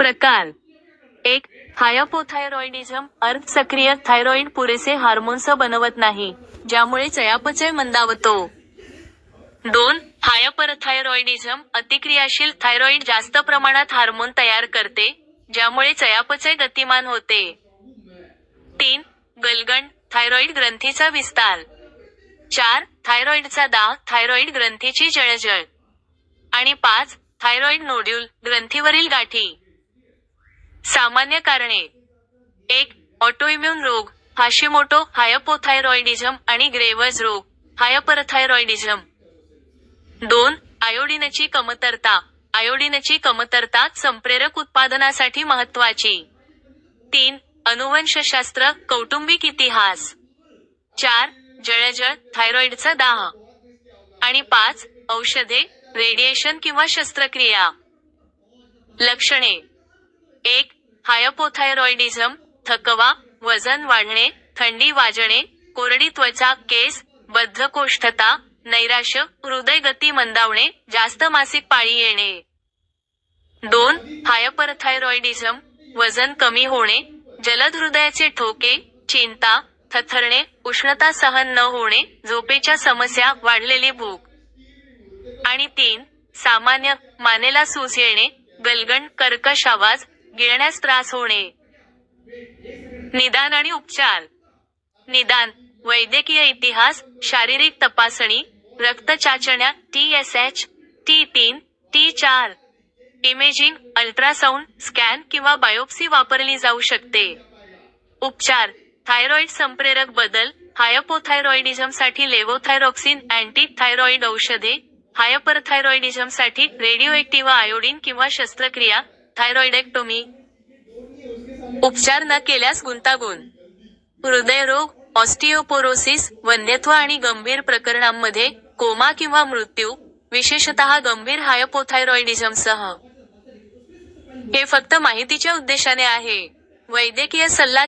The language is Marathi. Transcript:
प्रकार. एक हायपोथायरॉइडिझम अर्थ सक्रिय थायरॉइड पुरेसे हार्मोन्स बनवत नाही ज्यामुळे चयापचय मंदावतो. दोन हायपरथायरॉइडिझम अतिक्रियाशील थायरॉइड जास्त प्रमाणात हार्मोन तयार करते ज्यामुळे चयापचय गतिमान होते. तीन गलगंड थायरॉइड ग्रंथीचा विस्तार. चार थायरॉइडचा दाह थायरॉइड ग्रंथीची जळजळ. आणि पाच थायरॉइड नोड्यूल ग्रंथीवरील गाठी. सामान्य कारणे. एक ऑटोइम्युन रोग हाशिमोटो हायपोथायरॉइडिझम आणि ग्रेव्हज रोग हायपरथायरॉइडिझम. दोन आयोडीनची कमतरता. आयोडीनची कमतरता संप्रेरक उत्पादनासाठी महत्वाची तीन अनुवंशशास्त्र कौटुंबिक इतिहास. चार जळजळ थायरॉइडचा दाह. आणि पाच औषधे रेडिएशन किंवा शस्त्रक्रिया. लक्षणे. एक हायपोथायरॉइडिझम थकवा वजन वाढणे थंडी वाजणे कोरडी त्वचा केस बद्धकोष्ठता नैराश्य हृदय गती मंदावणे जास्त मासिक पाळी येणे. दोन हायपरथायरॉइडिझम वजन कमी होणे जलद हृदयाचे ठोके चिंता थथरणे उष्णता सहन न होणे झोपेच्या समस्या वाढलेली भूक. आणि तीन सामान्य मानेला सूज येणे गलगण कर्कश आवाज गिळण्यास त्रास होणे. निदान आणि उपचार. निदान वैद्यकीय इतिहास शारीरिक तपासणी रक्त चाचण्या टी एस एच टी तीन टी चार. इमेजिंग अल्ट्रासाऊंड स्कॅन किंवा बायोप्सी वापरली जाऊ शकते. उपचार थायरॉइड संप्रेरक बदल हायपोथायरॉइडिझमसाठी लेवोथायरॉक्सिन अँटी थायरॉइड औषधे हायपरथायरॉइडिझमसाठी रेडिओएक्टिव्ह आयोडीन किंवा शस्त्रक्रिया थायरॉइडेक्टोमी उपचार न केल्यास गुंतागुंत. हृदयरोग ऑस्टिओपोरोसिस वन्यत्व आणि गंभीर प्रकरणांमध्ये कोमा किंवा मृत्यू विशेषतः गंभीर हायपोथायरॉइडिझमसह. हे फक्त माहितीच्या उद्देशाने आहे. वैद्यकीय सल्ला